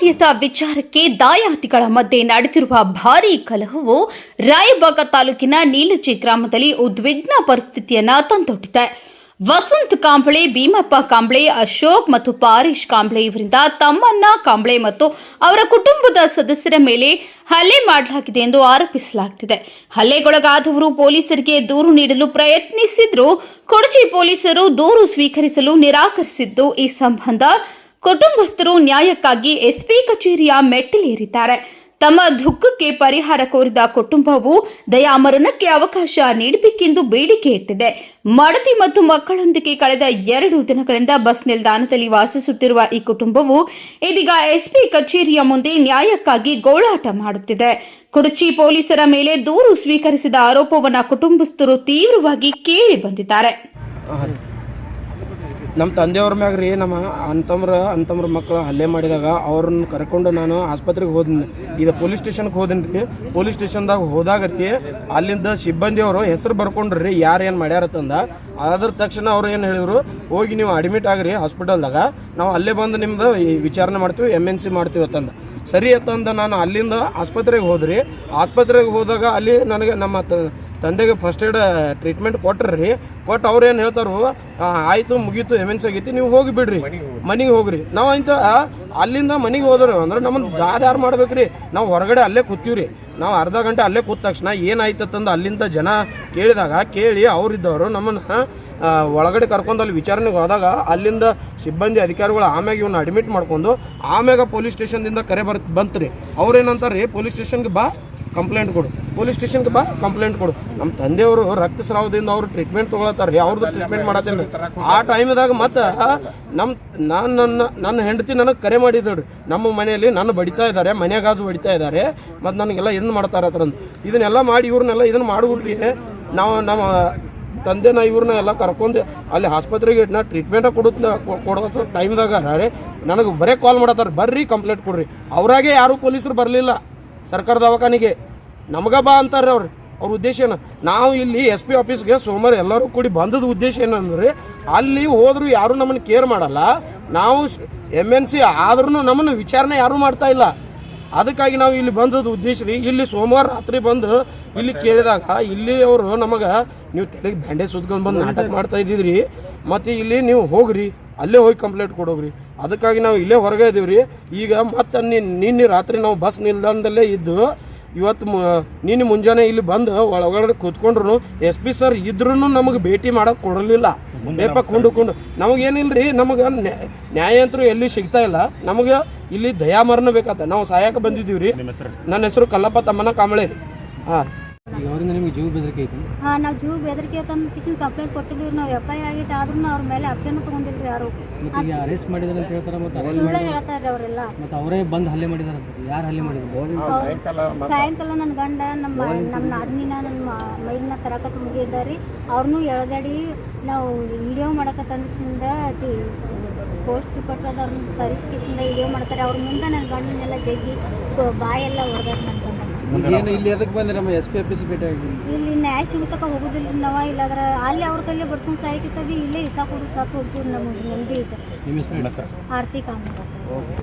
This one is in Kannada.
ಬಾಲ್ಯದ ವಿಚಾರಕ್ಕೆ ದಾಯಾತಿಗಳ ಮಧ್ಯೆ ನಡೆದಿರುವ ಭಾರೀ ಕಲಹವು ರಾಯಬಾಗ ತಾಲೂಕಿನ ನೀಲಚಿ ಗ್ರಾಮದಲ್ಲಿ ಉದ್ವಿಗ್ನ ಪರಿಸ್ಥಿತಿಯನ್ನ ತಂದೊಡ್ಡಿದೆ. ವಸಂತ್ ಕಾಂಬಳೆ, ಭೀಮಪ್ಪ ಕಾಂಬಳೆ, ಅಶೋಕ್ ಮತ್ತು ಪಾರೀಶ್ ಕಾಂಬಳೆ ಇವರಿಂದ ತಮ್ಮನ್ನ ಕಾಂಬಳೆ ಮತ್ತು ಅವರ ಕುಟುಂಬದ ಸದಸ್ಯರ ಮೇಲೆ ಹಲ್ಲೆ ಮಾಡಲಾಗಿದೆ ಎಂದು ಆರೋಪಿಸಲಾಗುತ್ತಿದೆ ಹಲ್ಲೆಗೊಳಗಾದವರು ಪೊಲೀಸರಿಗೆ ದೂರು ನೀಡಲು ಪ್ರಯತ್ನಿಸಿದ್ರು. ಕೊಡಚಿ ಪೊಲೀಸರು ದೂರು ಸ್ವೀಕರಿಸಲು ನಿರಾಕರಿಸಿದ್ದು ಈ ಸಂಬಂಧ ಕುಟುಂಬಸ್ಥರು ನ್ಯಾಯಕ್ಕಾಗಿ ಎಸ್ಪಿ ಕಚೇರಿಯ ಮೆಟ್ಟಿಲೇರಿದ್ದಾರೆ. ತಮ್ಮ ದುಃಖಕ್ಕೆ ಪರಿಹಾರ ಕೋರಿದ ಕುಟುಂಬವು ದಯಾಮರಣಕ್ಕೆ ಅವಕಾಶ ನೀಡಬೇಕೆಂದು ಬೇಡಿಕೆ ಇಟ್ಟಿದೆ. ಮಡತಿ ಮತ್ತು ಮಕ್ಕಳೊಂದಿಗೆ ಕಳೆದ ಎರಡು ದಿನಗಳಿಂದ ಬಸ್ ನಿಲ್ದಾಣದಲ್ಲಿ ವಾಸಿಸುತ್ತಿರುವ ಈ ಕುಟುಂಬವು ಇದೀಗ ಎಸ್ಪಿ ಕಚೇರಿಯ ಮುಂದೆ ನ್ಯಾಯಕ್ಕಾಗಿ ಗೋಳಾಟ ಮಾಡುತ್ತಿದೆ. ಕುಡಚಿ ಪೊಲೀಸರ ಮೇಲೆ ದೂರು ಸ್ವೀಕರಿಸಿದ ಆರೋಪವನ್ನ ಕುಟುಂಬಸ್ಥರು ತೀವ್ರವಾಗಿ ಕೇಳಿ ಬಂದಿದ್ದಾರೆ. ನಮ್ಮ ತಂದೆಯವ್ರ ಮ್ಯಾಗ ರೀ ನಮ್ಮ ಅಂತಮ್ರ ಅಂತಮ್ರ ಮಕ್ಕಳು ಹಲ್ಲೆ ಮಾಡಿದಾಗ ಅವ್ರನ್ನ ಕರ್ಕೊಂಡು ನಾನು ಆಸ್ಪತ್ರೆಗೆ ಹೋದ್ನಿ. ಇದು ಪೊಲೀಸ್ ಸ್ಟೇಷನ್ಗೆ ಹೋದಿನಿ ರೀ. ಪೊಲೀಸ್ ಸ್ಟೇಷನ್ದಾಗ ಹೋದಾಗ ರೀ, ಅಲ್ಲಿಂದ ಸಿಬ್ಬಂದಿಯವರು ಹೆಸರು ಬರ್ಕೊಂಡ್ರಿ ಯಾರು ಏನು ಮಾಡ್ಯಾರತ್ತಂದ ಅದ್ರ ತಕ್ಷಣ ಅವ್ರು ಏನು ಹೇಳಿದ್ರು, ಹೋಗಿ ನೀವು ಅಡ್ಮಿಟ್ ಆಗ್ರಿ ಹಾಸ್ಪಿಟಲ್ದಾಗ ನಾವು ಅಲ್ಲೇ ಬಂದು ನಿಮ್ದು ವಿಚಾರಣೆ ಮಾಡ್ತೀವಿ ಎಂ ಎನ್ ಸಿ ಮಾಡ್ತೀವಿ ಅಂತಂದ. ಸರಿ ಅಂತಂದ ನಾನು ಅಲ್ಲಿಂದ ಆಸ್ಪತ್ರೆಗೆ ಹೋದ್ರಿ. ಆಸ್ಪತ್ರೆಗೆ ಹೋದಾಗ ಅಲ್ಲಿ ನನಗೆ ನಮ್ಮ ತಂದೆಗೆ ಫಸ್ಟ್ ಏಡ್ ಟ್ರೀಟ್ಮೆಂಟ್ ಕೊಟ್ರಿ ಕೊಟ್ಟು ಅವ್ರು ಏನು ಹೇಳ್ತಾರು ಆಯಿತು ಮುಗೀತು ಎಂ ಆಗೈತಿ ನೀವು ಹೋಗಿ ಬಿಡ್ರಿ. ಮನೆಗೆ ಹೋಗ್ರಿ. ನಾವು ಇಂಥ ಅಲ್ಲಿಂದ ಮನೆಗೆ ಹೋದ್ರು ಅಂದ್ರೆ ನಮ್ಮನ್ನು ದಾರಿ ಯಾರು ಮಾಡ್ಬೇಕ್ರಿ? ನಾವು ಹೊರಗಡೆ ಅಲ್ಲೇ ಕೂತೀವ್ರಿ. ನಾವು ಅರ್ಧ ಗಂಟೆ ಅಲ್ಲೇ ಕೂತ ತಕ್ಷಣ ಏನಾಯ್ತಂದು ಅಲ್ಲಿಂದ ಜನ ಕೇಳಿದಾಗ ಕೇಳಿ ಅವರಿದ್ದವರು ನಮ್ಮನ್ನ ಒಳಗಡೆ ಕರ್ಕೊಂಡು ಅಲ್ಲಿ ವಿಚಾರಣೆಗೆ ಹೋದಾಗ ಅಲ್ಲಿಂದ ಸಿಬ್ಬಂದಿ ಅಧಿಕಾರಿಗಳು ಆಮ್ಯಾಗ ಇವನ್ನ ಅಡ್ಮಿಟ್ ಮಾಡ್ಕೊಂಡು ಆಮ್ಯಾಗ ಪೊಲೀಸ್ ಸ್ಟೇಷನ್ದಿಂದ ಕರೆ ಬರ್ ಬಂತ್ರಿ. ಅವ್ರೇನಂತಾರೆ ಪೊಲೀಸ್ ಸ್ಟೇಷನ್ಗೆ ಬಾ. ಕಂಪ್ಲೇಂಟ್ ಕೊಡು. ಪೊಲೀಸ್ ಸ್ಟೇಷನ್ಗೆ ಬಾ ಕಂಪ್ಲೇಂಟ್ ಕೊಡು. ನಮ್ಮ ತಂದೆಯವರು ರಕ್ತಸ್ರಾವದಿಂದ ಅವರು ಟ್ರೀಟ್ಮೆಂಟ್ ತೊಗೊಳತ್ತಾರ ರೀ ಅವ್ರದ್ದು ಟ್ರೀಟ್ಮೆಂಟ್ ಮಾಡತ್ತೇನೆ ಆ ಟೈಮ್ದಾಗ ಮತ್ತೆ ನಮ್ಮ ನಾನು ನನ್ನ ನನ್ನ ಹೆಂಡತಿ ನನಗೆ ಕರೆ ಮಾಡಿದ್ರು ನಮ್ಮ ಮನೆಯಲ್ಲಿ ನನ್ನ ಬಡಿತಾ ಇದ್ದಾರೆ ಮನೆಗಾಜು ಬಡಿತಾ ಇದ್ದಾರೆ. ಮತ್ತು ನನಗೆಲ್ಲ ಇದನ್ನ ಮಾಡ್ತಾರೆ ಹತ್ರ ಇದನ್ನೆಲ್ಲ ಮಾಡಿ ಇವ್ರನ್ನೆಲ್ಲ ಇದನ್ನ ಮಾಡಿಬಿಟ್ರಿ ನಾವು ನಮ್ಮ ತಂದೆನ ಇವ್ರನ್ನ ಎಲ್ಲ ಕರ್ಕೊಂಡು ಅಲ್ಲಿ ಆಸ್ಪತ್ರೆಗೆ ನಾ ಟ್ರೀಟ್ಮೆಂಟ್ ಕೊಡುತ್ತ ಕೊಡೋ ಟೈಮ್ದಾಗ ರೀ ನನಗೆ ಬರೇ ಕಾಲ್ ಮಾಡತ್ತಾರ ಬರ್ರಿ ಕಂಪ್ಲೇಂಟ್ ಕೊಡ್ರಿ. ಅವರಾಗೆ ಯಾರೂ ಪೊಲೀಸರು ಬರಲಿಲ್ಲ. ಸರ್ಕಾರ ದವಾಖಾನಿಗೆ ನಮಗ ಬಾ ಅಂತಾರೆ ಅವ್ರು. ಅವ್ರ ಉದ್ದೇಶ ಏನು? ನಾವು ಇಲ್ಲಿ ಎಸ್ ಪಿ ಆಫೀಸ್ಗೆ ಸೋಮವಾರ ಎಲ್ಲರೂ ಕೂಡಿ ಬಂದದ ಉದ್ದೇಶ ಏನಂದ್ರೆ ಅಲ್ಲಿ ಹೋದ್ರು ಯಾರು ನಮ್ಮನ್ನು ಕೇರ್ ಮಾಡಲ್ಲ. ನಾವು ಎಂ ಎನ್ ಸಿ ಆದ್ರೂ ನಮ್ಮನ್ನು ವಿಚಾರಣೆ ಯಾರೂ ಮಾಡ್ತಾ ಇಲ್ಲ. ಅದಕ್ಕಾಗಿ ನಾವು ಇಲ್ಲಿ ಬಂದದ ಉದ್ದೇಶ ರೀ. ಇಲ್ಲಿ ಸೋಮವಾರ ರಾತ್ರಿ ಬಂದು ಇಲ್ಲಿ ಕೇಳಿದಾಗ ಇಲ್ಲಿ ಅವರು ನಮಗೆ ನೀವು ತಲೆಗೆ ಬ್ಯಾಂಡೇಜ್ ಸುತ್ಕೊಂಡು ಬಂದು ನಾಟಕ ಮಾಡ್ತಾ ಇದ್ದಿದ್ರಿ ಮತ್ತು ಇಲ್ಲಿ ನೀವು ಹೋಗ್ರಿ ಅಲ್ಲೇ ಹೋಗಿ ಕಂಪ್ಲೇಂಟ್ ಕೊಡೋಗ್ರಿ ಅದಕ್ಕಾಗಿ ನಾವು ಇಲ್ಲೇ ಹೊರಗೆ ಇದ್ದೀವಿ ರೀ ಈಗ ಮತ್ತೆ ನಿನ್ನೆ ರಾತ್ರಿ ನಾವು ಬಸ್ ನಿಲ್ದಾಣದಲ್ಲೇ ಇದ್ದು ಇವತ್ತು ನಿನ್ನೆ ಮುಂಜಾನೆ ಇಲ್ಲಿ ಬಂದು ಒಳಗಡೆ ಕೂತ್ಕೊಂಡ್ರು ಎಸ್ ಪಿ ಸರ್ ಇದ್ರೂ ನಮಗೆ ಭೇಟಿ ಮಾಡೋಕೆ ಕೊಡಲಿಲ್ಲ. ಬೇಪ ಕೊಂಡುಕೊಂಡು ರೀ ನಮಗೆ ನ್ಯಾಯ ಅಂತೂ ಎಲ್ಲಿ ಸಿಗ್ತಾ ಇಲ್ಲ. ನಮಗೆ ಇಲ್ಲಿ ದಯಾಮರಣ ಬೇಕಾತ. ನಾವು ಸಹಾಯಕ ಬಂದಿದ್ದೀವಿ ರೀ ನನ್ನ ಹೆಸರು ಕಲ್ಲಪ್ಪ ತಮ್ಮನ ಕಾಂಬಳೆ ಹಾಂ. ಅವರಿಂದ ನಿಮಗೆ ಜೀವ ಬೆದರಿಕೆ ಐತಿ ಹಾಂ ನಾವು ಜೀವ ಬೆದರಿಕೆ ತಂದು ಕಿಶನ್ ಕಂಪ್ಲೇಂಟ್ ಕೊಟ್ಟಿದ್ದೀವಿ ನಾವು ಎಫ್ ಐ ಆಗಿತ್ತು ಆದ್ರೂ ಅವ್ರ ಮೇಲೆ ಆಪ್ಷನ್ ತಗೊಂಡಿಲ್ರಿ ಯಾರು. ಈಗ ಅರೆಸ್ಟ್ ಮಾಡಿದಾರೆ ಅಂತ ಹೇಳ್ತಾರೆ ಮತ್ತೆ ಅರೆಸ್ಟ್ ಸುಳ್ಳ ಹೇಳ್ತಾರೆ ಅವರೆಲ್ಲ. ಮತ್ತೆ ಅವರೇ ಬಂದು ಹಲ್ಲೆ ಮಾಡಿದಾರೆ ಅಂತ ಯಾರು ಹಲ್ಲೆ ಮಾಡಿದ್ರು? ಸಾಯಂಕಾಲ ನನ್ನ ಗಂಡ ನಮ್ಮ ನಮ್ಮ ನಾದಿನ ನನ್ನ ಮೈಲಿನ ತರಕ ತುಂಬಿದ್ದಾರೆ ಅವ್ರನ್ನೂ ಎಳ್ದಾಡಿ ನಾವು ವಿಡಿಯೋ ಮಾಡಕತ್ತಂದಿಂದ ಪೋಸ್ಟ್ ಕೊಟ್ಟದ್ದು ಅವ್ರನ್ನ ತರಿಸ್ಕಿಸಿಂದ ಇದೇ ಮಾಡ್ತಾರೆ. ಅವ್ರ ಮುಂದೆ ನನ್ನ ಗಂಡನೆಲ್ಲ ಜಗ್ಗಿ ಬಾಯೆಲ್ಲ ಹೊಡೆದಾರ ನನ್ನ ಗಂಡ ಏನು ಇಲ್ಲಿ ಎದಕ್ಕೆ ಬಂದ್ರೆ ನಮ್ಮ ಎಸ್ ಪಿ ಆಫೀಸ್ ಭೇಟಿ ಆಗಿ ಇಲ್ಲಿ ನ್ಯಾಯ ಸಿಗುತ್ತಕ ಹೋಗುದಿಲ್ಲ ನಾವ ಇಲ್ಲಾಂದ್ರೆ ಅಲ್ಲಿ ಅವ್ರ ಕೈಲಿ ಬಡ್ಸ್ಕೊಂಡು ಸಾಯ್ಕಿತ್ತವಿ ಇಲ್ಲೇ ಇಸಾಕೊಡು ಸತ್ತು ಹೋಗ್ತೀವಿ ನಮ್ಗೆ ನೆಮ್ಮದಿ ಐತೆ. ಆರ್ತಿ ಕಾಮ